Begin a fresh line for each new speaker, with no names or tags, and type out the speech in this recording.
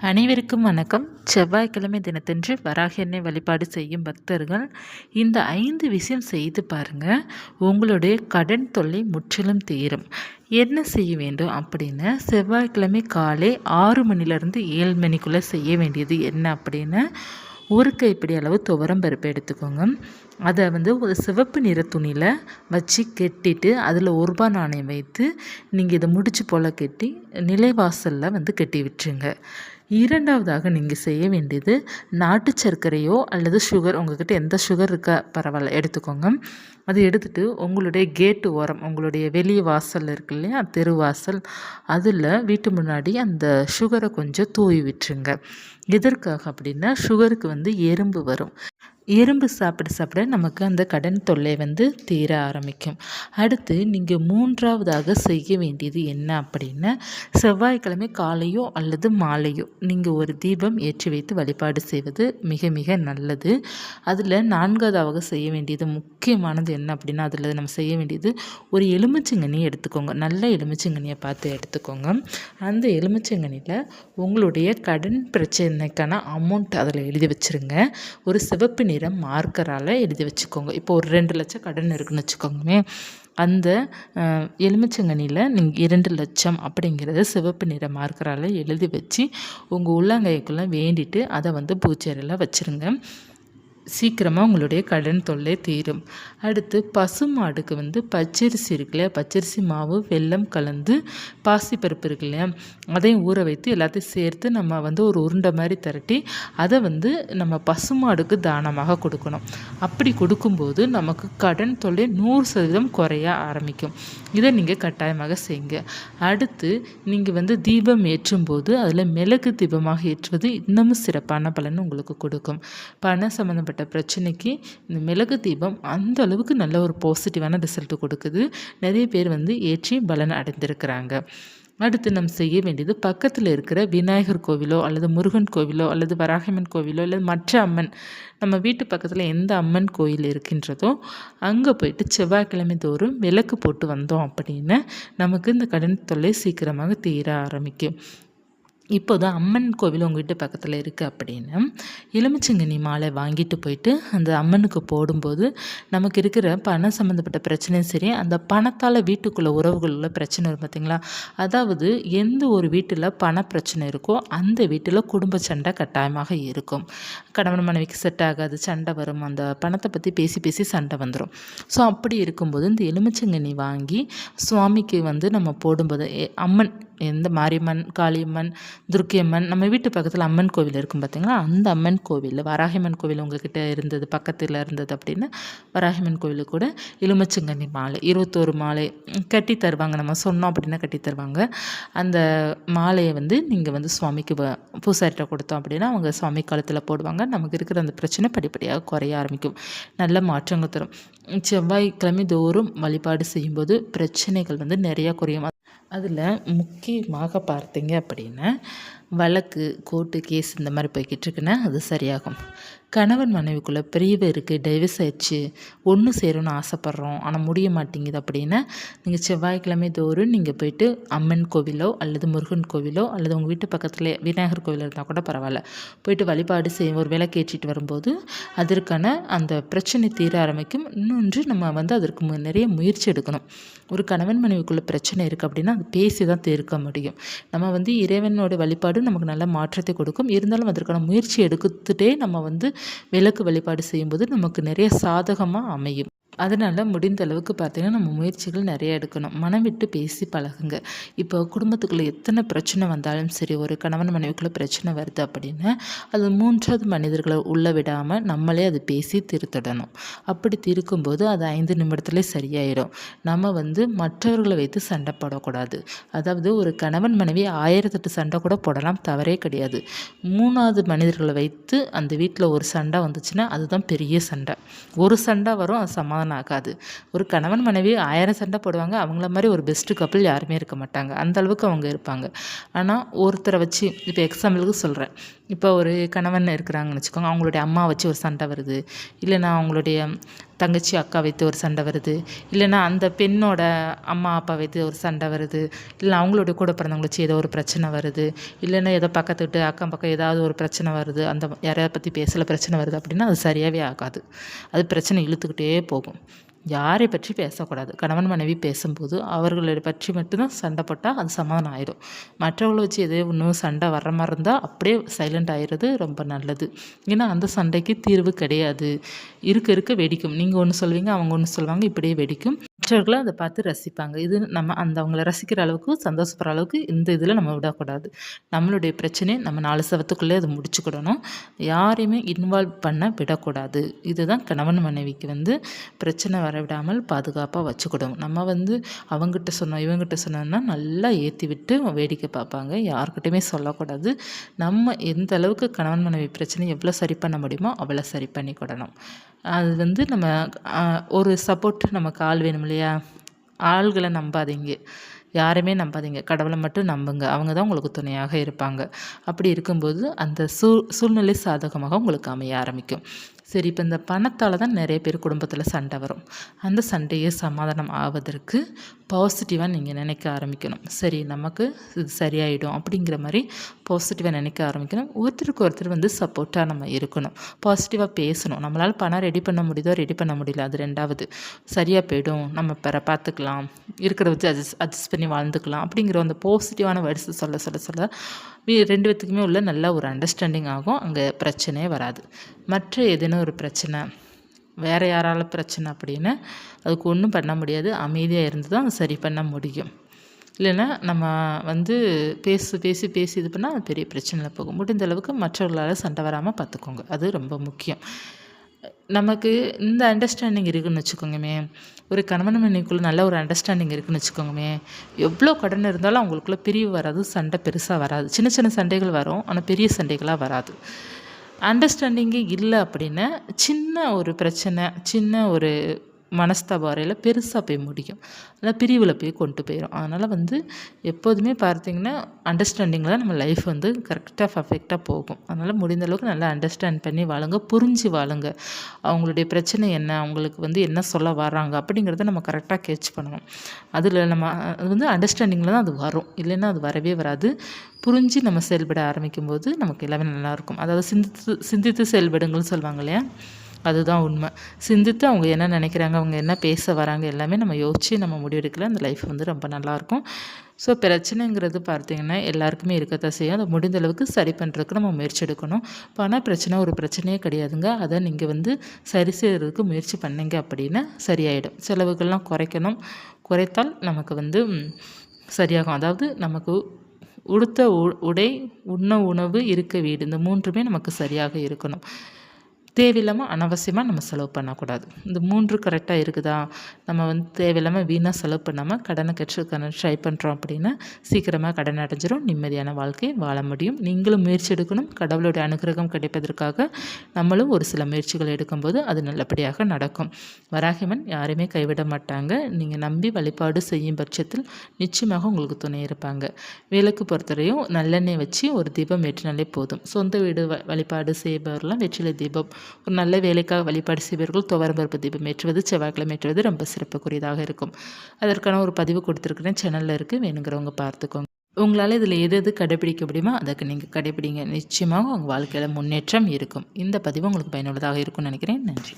அனைவருக்கும் வணக்கம். செவ்வாய்க்கிழமை தினத்தன்று வராக எண்ணெய் வழிபாடு செய்யும் பக்தர்கள் இந்த ஐந்து விஷயம் செய்து பாருங்கள் உங்களுடைய கடன் தொல்லை முற்றிலும் தீரும். என்ன செய்ய வேண்டும் அப்படின்னு செவ்வாய்க்கிழமை காலை ஆறு மணிலேருந்து ஏழு மணிக்குள்ளே செய்ய வேண்டியது என்ன அப்படின்னு ஒரு கைப்பிடி அளவு துவரம் பருப்பு எடுத்துக்கோங்க. அதை வந்து ஒரு சிவப்பு நிற துணியில் வச்சு கெட்டிட்டு அதில் ஒரு ரூபா நாணயம் வைத்து நீங்கள் இதை முடிச்சு போல் கெட்டி நிலைவாசலில் வந்து கட்டி விட்டுருங்க. இரண்டாவதாக நீங்கள் செய்ய வேண்டியது நாட்டு சர்க்கரையோ அல்லது சுகர் உங்கள்கிட்ட எந்த சுகர் இருக்கா பரவாயில்ல எடுத்துக்கோங்க. அதை எடுத்துகிட்டு உங்களுடைய கேட்டு ஓரம் உங்களுடைய வெளி வாசல் இருக்கு இல்லையா தெருவாசல் அதில் வீட்டு முன்னாடி அந்த சுகரை கொஞ்சம் தூவி விட்டுருங்க. எதற்காக அப்படின்னா சுகருக்கு வந்து எறும்பு வரும். எறும்பு சாப்பிட சாப்பிட நமக்கு அந்த கடன் தொல்லை வந்து தீர ஆரம்பிக்கும். அடுத்து நீங்கள் மூன்றாவதாக செய்ய வேண்டியது என்ன அப்படின்னா செவ்வாய்க்கிழமை காலையோ அல்லது மாலையோ நீங்கள் ஒரு தீபம் ஏற்றி வைத்து வழிபாடு செய்வது மிக மிக நல்லது. அதில் நான்காவதாக செய்ய வேண்டியது முக்கியமானது என்ன அப்படின்னா அதில் நம்ம செய்ய வேண்டியது ஒரு எலுமிச்சங்கனி எடுத்துக்கோங்க. நல்ல எலுமிச்சங்கனியை பார்த்து எடுத்துக்கோங்க. அந்த எலுமிச்சங்கனியில் உங்களுடைய கடன் பிரச்சனைக்கான அமௌண்ட் அதில் எழுதி வச்சுருங்க. ஒரு சிவப்பு நிறம் மார்க்கரால் எழுதி வச்சுக்கோங்க. இப்போ ஒரு ரெண்டு லட்சம் கடன் இருக்குன்னு வச்சுக்கோங்கமே அந்த எலுமிச்சங்கனியில் நீங்கள் இரண்டு லட்சம் அப்படிங்கிறத சிவப்பு நிற மார்க்கரால் எழுதி வச்சு உங்கள் உள்ளங்கைக்குள்ளே வேண்டிட்டு அதை வந்து பூச்சேரியில் வச்சுருங்க. சீக்கிரமாக உங்களுடைய கடன் தொல்லை தீரும். அடுத்து பசு மாடுக்கு வந்து பச்சரிசி இருக்கு இல்லையா? பச்சரிசி மாவு வெல்லம் கலந்து பாசிப்பருப்பு இருக்கு இல்லையா? அதையும் ஊற வைத்து எல்லாத்தையும் சேர்த்து நம்ம வந்து ஒரு உருண்டை மாதிரி திரட்டி அதை வந்து நம்ம பசுமாடுக்கு தானமாக கொடுக்கணும். அப்படி கொடுக்கும்போது நமக்கு கடன் தொல்லை நூறு சதவீதம் குறைய ஆரம்பிக்கும். இதை நீங்கள் கட்டாயமாக செய்யுங்க. அடுத்து நீங்கள் வந்து தீபம் ஏற்றும் போது அதில் மிளகு தீபமாக ஏற்றுவது இன்னமும் சிறப்பான பலன் உங்களுக்கு கொடுக்கும். பண சம்மந்தப்பட்ட ஏற்பட்ட பிரச்சனைக்கு இந்த மிளகு தீபம் அந்த அளவுக்கு நல்ல ஒரு பாசிட்டிவான ரிசல்ட் கொடுக்குது. நிறைய பேர் வந்து ஏற்றி பலன் அடைந்திருக்கிறாங்க. அடுத்து நம்ம செய்ய வேண்டியது பக்கத்தில் இருக்கிற விநாயகர் கோவிலோ அல்லது முருகன் கோவிலோ அல்லது வராகம்மன் கோவிலோ அல்லது மற்ற அம்மன் நம்ம வீட்டு பக்கத்தில் எந்த அம்மன் கோயில் இருக்கின்றதோ அங்கே போயிட்டு செவ்வாய்க்கிழமை தோறும் விளக்கு போட்டு வந்தோம் அப்படின்னு நமக்கு இந்த கடன் தொல்லை சீக்கிரமாக தீர ஆரம்பிக்கும். இப்போது அம்மன் கோவில் உங்கள் வீட்டு பக்கத்தில் இருக்குது அப்படின்னு எலுமிச்சங்கனி மாலை வாங்கிட்டு போயிட்டு அந்த அம்மனுக்கு போடும்போது நமக்கு இருக்கிற பணம் சம்மந்தப்பட்ட பிரச்சனையும் சரி அந்த பணத்தால் வீட்டுக்குள்ளே உறவுகளில் பிரச்சனை வரும் பார்த்திங்களா அதாவது எந்த ஒரு வீட்டில் பண பிரச்சனை இருக்கோ அந்த வீட்டில் குடும்ப சண்டை கட்டாயமாக இருக்கும். கணவன் மனைவிக்கு செட் ஆகாது சண்டை வரும் அந்த பணத்தை பற்றி பேசி பேசி சண்டை வந்துடும் ஸோ அப்படி இருக்கும்போது இந்த எலுமிச்சங்கனி வாங்கி சுவாமிக்கு வந்து நம்ம போடும்போது அம்மன் எந்த மாரியம்மன் காளியம்மன் துர்க்கியம்மன் நம்ம வீட்டு பக்கத்தில் அம்மன் கோவில் இருக்கும் பார்த்திங்களா அந்த அம்மன் கோவில் வராகிமன் கோவில் உங்ககிட்ட இருந்தது பக்கத்தில் இருந்தது அப்படின்னா வராகிமன் கோவிலுக்கு கூட எலுமிச்சங்கன்னி மாலை இருபத்தோரு மாலை கட்டி தருவாங்க. நம்ம சொன்னோம் அப்படின்னா கட்டி தருவாங்க. அந்த மாலையை வந்து நீங்கள் வந்து சுவாமிக்கு பூசாரிட்ட கொடுத்தோம் அப்படின்னா அவங்க சுவாமி காலத்தில் போடுவாங்க. நமக்கு இருக்கிற அந்த பிரச்சனை படிப்படியாக குறைய ஆரம்பிக்கும். நல்ல மாற்றங்கள் தரும். செவ்வாய்க்கிழமை தோறும் வழிபாடு செய்யும்போது பிரச்சனைகள் வந்து நிறையா குறையும். அதில் முக்கியமாக பார்த்தீங்க அப்படின்னா வழக்கு கோர்ட்டு கேஸ் இந்த மாதிரி போய்கிட்டு இருக்குன்னா அது சரியாகும். கணவன் மனைவிக்குள்ளே பிரிவு இருக்குது டைவர்ஸ் ஆயிடுச்சு ஒன்று சேரும்னு ஆசைப்பட்றோம் ஆனால் முடிய மாட்டேங்குது அப்படின்னா நீங்கள் செவ்வாய்க்கிழமை தோறும் நீங்கள் போயிட்டு அம்மன் கோவிலோ அல்லது முருகன் கோவிலோ அல்லது உங்கள் வீட்டு பக்கத்தில் விநாயகர் கோவில் இருந்தால் கூட பரவாயில்ல. போயிட்டு வழிபாடு செய்யும் ஒரு விளக்கு ஏற்றிட்டு வரும்போது அதற்கான அந்த பிரச்சனை தீர ஆரம்பிக்கும். இன்னொன்று நம்ம வந்து அதற்கு நிறைய முயற்சி எடுக்கணும். ஒரு கணவன் மனைவிக்குள்ளே பிரச்சனை இருக்குது அப்படின்னா அது பேசி தான் தீர்க்க முடியும். நம்ம வந்து இறைவனோட வழிபாடு நமக்கு நல்ல மாற்றத்தை கொடுக்கும். இருந்தாலும் அதற்கான முயற்சி எடுத்துகிட்டே நம்ம வந்து விளக்கு வழிபாடு செய்யும்போது நமக்கு நிறைய சாதகமாக அமையும். அதனால் முடிந்த அளவுக்கு பார்த்திங்கன்னா நம்ம முயற்சிகள் நிறைய எடுக்கணும். மனம் விட்டு பேசி பழகுங்க. இப்போ குடும்பத்துக்குள்ளே எத்தனை பிரச்சனை வந்தாலும் சரி ஒரு கணவன் மனைவிக்குள்ளே பிரச்சனை வருது அப்படின்னா அது மூன்றாவது மனிதர்களை உள்ளே விடாமல் நம்மளே அது பேசி திருத்திடணும். அப்படி திருக்கும்போது அது ஐந்து நிமிடத்துல சரியாயிடும் நம்ம வந்து மற்றவர்களை வைத்து சண்டை போடக்கூடாது. அதாவது ஒரு கணவன் மனைவி ஆயிரத்தெட்டு சண்டை கூட போடலாம் தவறே கிடையாது. மூணாவது மனிதர்களை வைத்து அந்த வீட்டில் ஒரு சண்டை வந்துச்சுன்னா அதுதான் பெரிய சண்டை. ஒரு சண்டை வரும் அது சமாதானம் சமாதானம் ஆகாது. ஒரு கணவன் மனைவி ஆயிரம் சண்டை போடுவாங்க. அவங்கள மாதிரி ஒரு பெஸ்ட்டு கப்பிள் யாருமே இருக்க மாட்டாங்க. அந்த அளவுக்கு அவங்க இருப்பாங்க. ஆனால் ஒருத்தரை வச்சு இப்போ எக்ஸாம்பிளுக்கு சொல்கிறேன் இப்போ ஒரு கணவன் இருக்கிறாங்கன்னு வச்சுக்கோங்க. அவங்களுடைய அம்மா வச்சு ஒரு சண்டை வருது. இல்லைன்னா அவங்களுடைய தங்கச்சி அக்கா வைத்து ஒரு சண்டை வருது. இல்லைன்னா அந்த பெண்ணோட அம்மா அப்பா வைத்து ஒரு சண்டை வருது. இல்லை அவங்களோட கூட பிறந்தவங்க வச்சு ஏதோ ஒரு பிரச்சனை வருது. இல்லைன்னா ஏதோ பக்கத்து வீட்டு அக்கம் பக்கம் ஏதாவது ஒரு பிரச்சனை வருது. அந்த யாரையாவது பற்றி பேசல பிரச்சனை வருது அப்படின்னா அது சரியாகவே ஆகாது. அது பிரச்சனை இழுத்துக்கிட்டே போகும். யாரை பற்றி பேசக்கூடாது. கணவன் மனைவி பேசும்போது அவர்களை பற்றி மட்டும்தான் சண்டை போட்டால் அது சமாதானம் ஆயிடும் மற்றவங்களை வச்சு எதோ இன்னும் சண்டை வர்ற மாதிரி இருந்தால் அப்படியே சைலண்ட் ஆயிடுறது ரொம்ப நல்லது. ஏன்னா அந்த சண்டைக்கு தீர்வு கிடையாது. இருக்க இருக்க வெடிக்கும். நீங்கள் ஒன்று சொல்வீங்க அவங்க ஒன்று சொல்லுவாங்க இப்படியே வெடிக்கும். மற்றவர்களும் அதை பார்த்து ரசிப்பாங்க. இது நம்ம அந்த அவங்கள ரசிக்கிற அளவுக்கு சந்தோஷப்படுற அளவுக்கு இந்த இதில் நம்ம விடக்கூடாது. நம்மளுடைய பிரச்சனையை நம்ம நாலு சவத்துக்குள்ளே அதை முடிச்சுக்கிடணும். யாரையுமே இன்வால்வ் பண்ண விடக்கூடாது. இதுதான் கணவன் மனைவிக்கு வந்து பிரச்சனை வர விடாமல் பாதுகாப்பாக வச்சுக்கிடணும். நம்ம வந்து அவங்ககிட்ட சொன்னோம் இவங்ககிட்ட சொன்னோம்னா நல்லா ஏற்றி விட்டு வேடிக்கை பார்ப்பாங்க. யாருக்கிட்டையுமே சொல்லக்கூடாது. நம்ம எந்த அளவுக்கு கணவன் மனைவி பிரச்சனை எவ்வளோ சரி பண்ண முடியுமோ அவ்வளோ சரி பண்ணிக்கிடணும். அது வந்து நம்ம ஒரு சப்போர்ட் நம்ம கால் வேணும் இல்லையா? ஆள்களை நம்பாதீங்க. யாருமே நம்பாதீங்க. கடவுளை மட்டும் நம்புங்க. அவங்க தான் உங்களுக்கு துணையாக இருப்பாங்க. அப்படி இருக்கும்போது அந்த சூ சூழ்நிலை சாதகமாக உங்களுக்கு அமைய ஆரம்பிக்கும். சரி இப்போ இந்த பணத்தால் தான் நிறைய பேர் குடும்பத்தில் சண்டை வரும். அந்த சண்டையை சமாதானம் ஆவதற்கு பாசிட்டிவாக நீங்கள் நினைக்க ஆரம்பிக்கணும். சரி நமக்கு இது சரியாயிடும் அப்படிங்கிற மாதிரி பாசிட்டிவாக நினைக்க ஆரம்பிக்கணும். ஒருத்தருக்கு ஒருத்தர் வந்து சப்போர்ட்டாக நம்ம இருக்கணும். பாசிட்டிவாக பேசணும். நம்மளால் பணம் ரெடி பண்ண முடியுதோ ரெடி பண்ண முடியல. அது ரெண்டாவது. சரியாக போயிடும். நம்ம பெற பார்த்துக்கலாம். இருக்கிற வச்சு அட்ஜஸ்ட் அட்ஜஸ்ட் பண்ணி வாழ்ந்துக்கலாம். அப்படிங்கிற அந்த பாசிட்டிவான வேர்ட்ஸ் சொல்ல சொல்ல சொல்ல ரெண்டு பேத்துக்குமே உள்ள நல்ல ஒரு அண்டர்ஸ்டாண்டிங் ஆகும். அங்கே பிரச்சனையே வராது. மற்ற ஏதேனும் ஒரு பிரச்சனை வேறு யாரால பிரச்சனை அப்படின்னு அதுக்கு ஒன்றும் பண்ண முடியாது. அமைதியாக இருந்து தான் சரி பண்ண முடியும். இல்லைன்னா நம்ம வந்து பேசி பேசி பேசி இது பண்ணால் அது பெரிய பிரச்சனையில் போகும். முடிந்த அளவுக்கு மற்றவர்களால் சண்டை வராமல் பார்த்துக்கோங்க அது ரொம்ப முக்கியம். நமக்கு இந்த அண்டர்ஸ்டாண்டிங் இருக்குதுன்னு வச்சுக்கோங்கமே. ஒரு கணவன் மனைவிக்குள்ளே நல்ல ஒரு அண்டர்ஸ்டாண்டிங் இருக்குதுன்னு வச்சுக்கோங்கமே. எவ்வளோ கடன் இருந்தாலும் அவங்களுக்குள்ள பிரிவு வராது சண்டை பெருசாக வராது. சின்ன சின்ன சண்டைகள் வரும் ஆனால் பெரிய சண்டைகளாக வராது. அண்டர்ஸ்டாண்டிங்கே இல்லை அப்படின்னா சின்ன ஒரு பிரச்சனை சின்ன ஒரு மனஸ்தாபம் வரையில் பெருசாக போய் முடியும் அதில் பிரிவில் போய் கொண்டு போயிடும் அதனால் வந்து எப்போதுமே பார்த்திங்கன்னா அண்டர்ஸ்டாண்டிங்கில் தான் நம்ம லைஃப் வந்து கரெக்டாக பர்ஃபெக்டாக போகும். அதனால் முடிந்த அளவுக்கு நல்லா அண்டர்ஸ்டாண்ட் பண்ணி வாழுங்க புரிஞ்சு வாழுங்க. அவங்களுடைய பிரச்சனை என்ன அவங்களுக்கு வந்து என்ன சொல்ல வராங்க அப்படிங்கிறத நம்ம கரெக்டாக கேட்ச் பண்ணணும். அதில் நம்ம அது வந்து அண்டர்ஸ்டாண்டிங்கில் தான் அது வரும். இல்லைன்னா அது வரவே வராது. புரிஞ்சு நம்ம செயல்பட ஆரம்பிக்கும் போது நமக்கு எல்லாமே நல்லாயிருக்கும் அதாவது சிந்தித்து சிந்தித்து செயல்படுங்கள்னு சொல்லுவாங்க இல்லையா? அதுதான் உண்மை. சிந்தித்து அவங்க என்ன நினைக்கிறாங்க அவங்க என்ன பேச வராங்க எல்லாமே நம்ம யோசித்து நம்ம முடிவெடுக்கல அந்த லைஃப் வந்து ரொம்ப நல்லாயிருக்கும். ஸோ பிரச்சனைங்கிறது பார்த்திங்கன்னா எல்லாருக்குமே இருக்கத்தான் செய்யும். அதை முடிந்த அளவுக்கு சரி பண்ணுறதுக்கு நம்ம முயற்சி எடுக்கணும். பண பிரச்சனை ஒரு பிரச்சனையே கிடையாதுங்க. அதை நீங்கள் வந்து சரி செய்கிறதுக்கு முயற்சி பண்ணுங்க அப்படின்னா சரியாயிடும். செலவுகள்லாம் குறைக்கணும். குறைத்தால் நமக்கு வந்து சரியாகும். அதாவது நமக்கு உடுத்த உடை உண்ண உணவு இருக்க வீடு. இந்த மூன்றுமே நமக்கு சரியாக இருக்கணும். தேவையில்லாமல் அனாவசியமாக நம்ம செலவு பண்ணக்கூடாது. இந்த மூன்று கரெக்டாக இருக்குதா? நம்ம வந்து தேவையில்லாமல் வீணாக செலவு பண்ணாமல் கடனை கற்றுக்கான ட்ரை பண்ணுறோம் அப்படின்னா சீக்கிரமாக கடன் அடைஞ்சிரும் நிம்மதியான வாழ்க்கையை வாழ முடியும். நீங்களும் முயற்சி எடுக்கணும். கடவுளுடைய அனுகிரகம் கிடைப்பதற்காக நம்மளும் ஒரு சில முயற்சிகள் எடுக்கும்போது அது நல்லபடியாக நடக்கும். வராகிமன் யாரையுமே கைவிட மாட்டாங்க. நீங்கள் நம்பி வழிபாடு செய்யும் பட்சத்தில் நிச்சயமாக உங்களுக்கு துணை இருப்பாங்க. வேலைக்கு பொறுத்தவரையும் நல்லெண்ணெய் வச்சு ஒரு தீபம் ஏற்றினாலே போதும். சொந்த வீடு வழிபாடு செய்பவர்லாம் வெற்றிலை தீபம் ஒரு நல்ல வேலைக்காக வழிபாடு செய்வர்கள் துவரம்பருப்பு தீபம் ஏற்றுவது செவ்வாய்க்கிழமை ஏற்றுவது ரொம்ப சிறப்புக்குரியதாக இருக்கும். அதற்கான ஒரு பதிவு கொடுத்துருக்குறேன். சேனலில் இருக்குது வேணுங்கிறவங்க பார்த்துக்கோங்க. உங்களால் இதில் எது எது கடைபிடிக்க முடியுமோ அதுக்கு நீங்கள் கடைபிடிங்க. நிச்சயமாக உங்கள் வாழ்க்கையில் முன்னேற்றம் இருக்கும். இந்த பதிவு உங்களுக்கு பயனுள்ளதாக இருக்கும்னு நினைக்கிறேன். நன்றி.